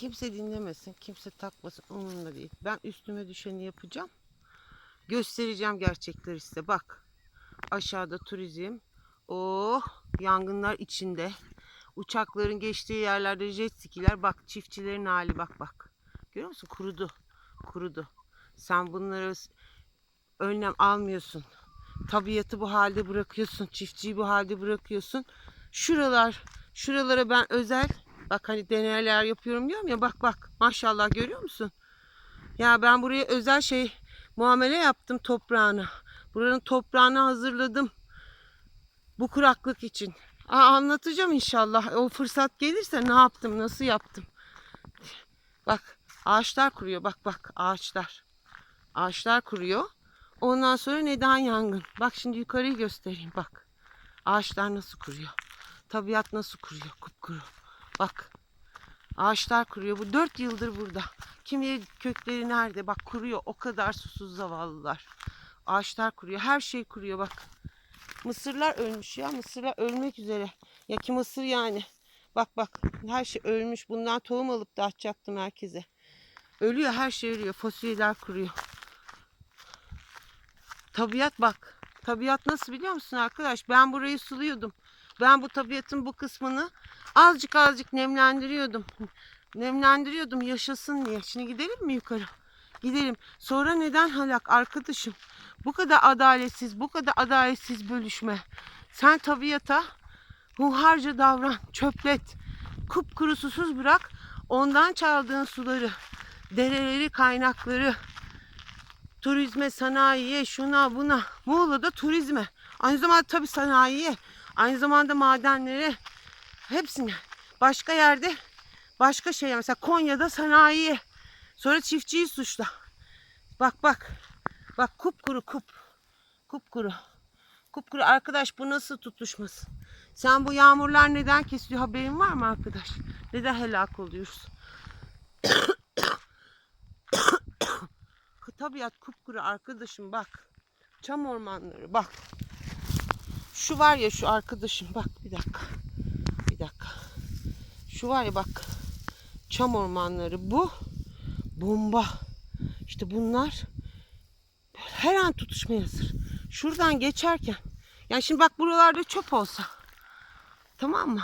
Kimse dinlemesin, kimse takmasın umurumda değil. Ben üstüme düşeni yapacağım. Göstereceğim gerçekleri size. Bak. Aşağıda turizm. Oh, yangınlar içinde. Uçakların geçtiği yerlerde jet skiler. Bak çiftçilerin hali bak bak. Görüyor musun? Kurudu. Kurudu. Sen bunları önlem almıyorsun. Tabiatı bu halde bırakıyorsun. Çiftçiyi bu halde bırakıyorsun. Şuralar, şuralara ben özel bak hani deneyler yapıyorum diyorum ya bak bak maşallah görüyor musun? Ya ben buraya özel şey muamele yaptım toprağına. Buranın toprağını hazırladım. Bu kuraklık için. Aa, anlatacağım inşallah. O fırsat gelirse ne yaptım, nasıl yaptım. Bak ağaçlar kuruyor. Bak bak ağaçlar. Ağaçlar kuruyor. Ondan sonra neden yangın? Bak şimdi yukarıyı göstereyim bak. Ağaçlar nasıl kuruyor? Tabiat nasıl kuruyor? Kupkuru. Bak. Ağaçlar kuruyor. Bu dört yıldır burada. Kim bilir kökleri nerede? Bak kuruyor. O kadar susuz zavallılar. Ağaçlar kuruyor. Her şey kuruyor bak. Mısırlar ölmüş ya. Mısırlar ölmek üzere. Ya ki mısır yani. Bak bak. Her şey ölmüş. Bundan tohum alıp da atacaktım herkese. Ölüyor. Her şey ölüyor. Fasulyeler kuruyor. Tabiat bak. Tabiat nasıl biliyor musun arkadaş? Ben burayı suluyordum. Ben bu tabiatın bu kısmını azıcık azıcık nemlendiriyordum. Nemlendiriyordum yaşasın diye. Şimdi gidelim mi yukarı? Gidelim. Sonra neden halak arkadaşım? Bu kadar adaletsiz, bu kadar adaletsiz bölüşme. Sen tabiata hunharca davran, çöplet. Kupkuru susuz bırak. Ondan çaldığın suları, dereleri, kaynakları, turizme, sanayiye, şuna buna. Muğla'da turizme. Aynı zamanda tabii sanayiye. Aynı zamanda madenlere. Hepsine. Başka yerde başka şey mesela Konya'da sanayiye. Sonra çiftçiyi suçla. Bak bak. Bak kupkuru kup. Kupkuru. Kupkuru arkadaş bu nasıl tutuşmasın? Sen bu yağmurlar neden kesiliyor haberin var mı arkadaş? Neden helak oluyoruz? Tabiat kupkuru arkadaşım bak. Çam ormanları bak. Şu var ya şu arkadaşım bak bir dakika. Bir dakika. Şu var ya bak. Çam ormanları bu. Bomba. İşte bunlar her an tutuşmaya hazır. Şuradan geçerken yani şimdi bak buralarda çöp olsa tamam mı?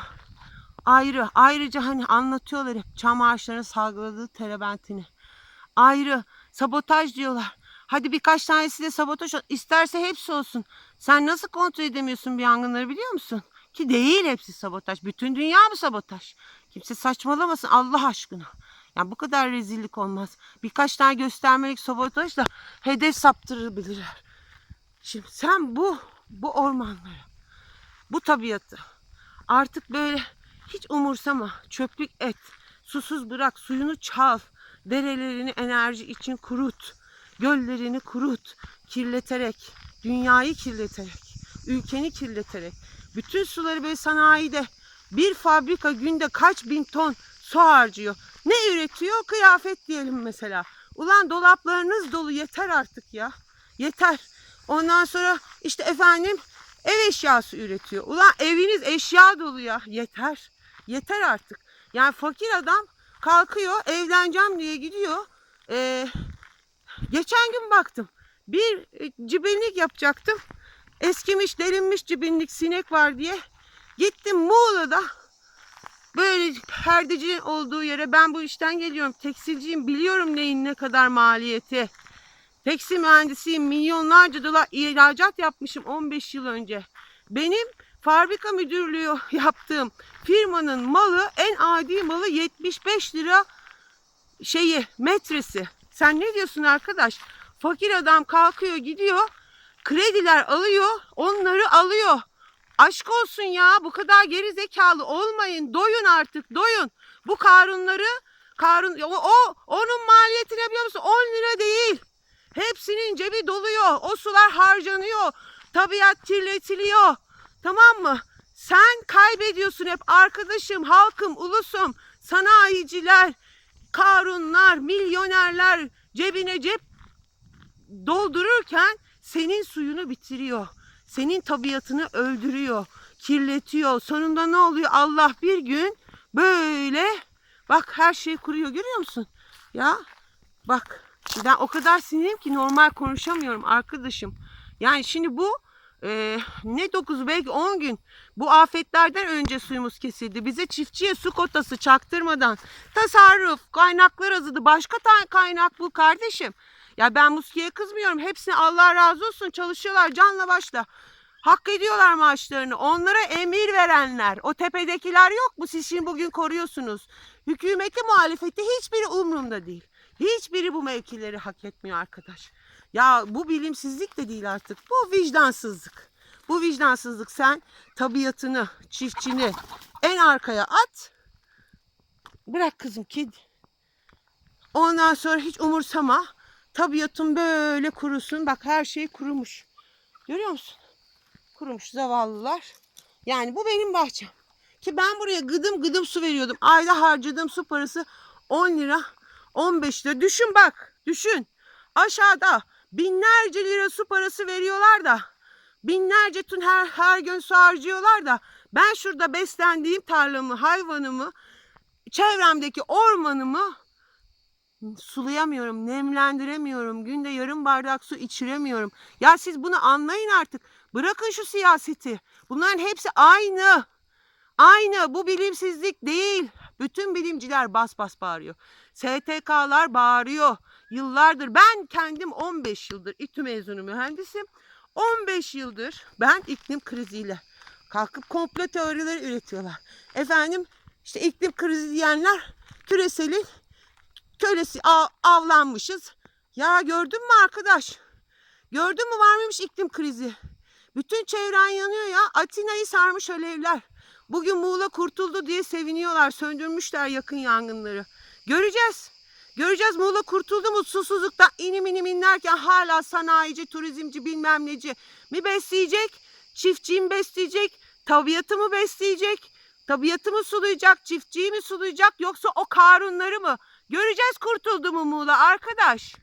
Ayrı ayrıca hani anlatıyorlar hep çam ağaçlarının salgıladığı terebentini. Ayrı sabotaj diyorlar. Hadi birkaç tanesi de sabotaj ol- isterse hepsi olsun. Sen nasıl kontrol edemiyorsun bir yangınları biliyor musun? Ki değil hepsi sabotaj. Bütün dünya mı sabotaj? Kimse saçmalamasın Allah aşkına. Yani bu kadar rezillik olmaz. Birkaç tane göstermelik sabotajla hedef saptırabilirler. Şimdi sen bu bu ormanları, bu tabiatı artık böyle hiç umursama. Çöplük et. Susuz bırak. Suyunu çal. Derelerini enerji için kurut. Göllerini kurut. Kirleterek. Dünyayı kirleterek. Ülkeni kirleterek. Bütün suları böyle sanayide bir fabrika günde kaç bin ton su harcıyor. Ne üretiyor? Kıyafet diyelim mesela. Ulan dolaplarınız dolu yeter artık ya. Yeter. Ondan sonra işte efendim ev eşyası üretiyor. Ulan eviniz eşya dolu ya. Yeter. Yeter artık. Yani fakir adam kalkıyor evleneceğim diye gidiyor. Ee, geçen gün baktım. Bir e, cibinlik yapacaktım. Eskimiş delinmiş cibinlik sinek var diye. Gittim Muğla'da böyle perdecinin olduğu yere ben bu işten geliyorum. Tekstilciyim biliyorum neyin ne kadar maliyeti. Tekstil mühendisiyim. Milyonlarca dolar ihracat yapmışım 15 yıl önce. Benim fabrika müdürlüğü yaptığım firmanın malı en adi malı 75 lira şeyi metresi. Sen ne diyorsun arkadaş? Fakir adam kalkıyor gidiyor. Krediler alıyor. Onları alıyor. Aşk olsun ya bu kadar geri zekalı olmayın. Doyun artık doyun. Bu karunları karun o, o onun maliyetini biliyor musun? 10 lira değil. Hepsinin cebi doluyor. O sular harcanıyor. Tabiat kirletiliyor. Tamam mı? Sen kaybediyorsun hep arkadaşım, halkım, ulusum, sanayiciler, karunlar, milyonerler cebine cep doldururken senin suyunu bitiriyor. Senin tabiatını öldürüyor, kirletiyor. Sonunda ne oluyor? Allah bir gün böyle Bak her şey kuruyor görüyor musun? Ya bak ben o kadar sinirliyim ki normal konuşamıyorum arkadaşım. Yani şimdi bu e, ne 9 belki 10 gün bu afetlerden önce suyumuz kesildi. Bize çiftçiye su kotası çaktırmadan tasarruf kaynaklar azaldı. Başka kaynak bu kardeşim. Ya ben Muski'ye kızmıyorum. Hepsine Allah razı olsun çalışıyorlar canla başla. Hak ediyorlar maaşlarını. Onlara emir verenler. O tepedekiler yok mu? Siz şimdi bugün koruyorsunuz. Hükümeti muhalefeti hiçbiri umrunda değil. Hiçbiri bu mevkileri hak etmiyor arkadaş. Ya bu bilimsizlik de değil artık. Bu vicdansızlık. Bu vicdansızlık. Sen tabiatını, çiftçini en arkaya at. Bırak kızım kedi. Ondan sonra hiç umursama. Tabiatın böyle kurusun. Bak her şey kurumuş. Görüyor musun? Kurumuş zavallılar. Yani bu benim bahçem. Ki ben buraya gıdım gıdım su veriyordum. Ayda harcadığım su parası 10 lira, 15 lira. Düşün bak, düşün. Aşağıda binlerce lira su parası veriyorlar da binlerce ton her, her gün su harcıyorlar da ben şurada beslendiğim tarlamı, hayvanımı, çevremdeki ormanımı sulayamıyorum, nemlendiremiyorum. Günde yarım bardak su içiremiyorum. Ya siz bunu anlayın artık. Bırakın şu siyaseti. Bunların hepsi aynı. Aynı. Bu bilimsizlik değil. Bütün bilimciler bas bas bağırıyor. STK'lar bağırıyor. Yıllardır ben kendim 15 yıldır İTÜ mezunu mühendisim. 15 yıldır ben iklim kriziyle kalkıp komplo teorileri üretiyorlar. Efendim işte iklim krizi diyenler küreselin kölesi av- avlanmışız. Ya gördün mü arkadaş? Gördün mü var mıymış iklim krizi? Bütün çevren yanıyor ya. Atina'yı sarmış alevler. Bugün Muğla kurtuldu diye seviniyorlar. Söndürmüşler yakın yangınları. Göreceğiz. Göreceğiz Muğla kurtuldu mu susuzluktan inim inim inlerken hala sanayici, turizmci bilmem neci mi besleyecek? Çiftçiyi mi besleyecek? Tabiatı mı besleyecek? Tabiatı mı sulayacak? Çiftçiyi mi sulayacak? Yoksa o karunları mı? Göreceğiz kurtuldu mu Muğla arkadaş.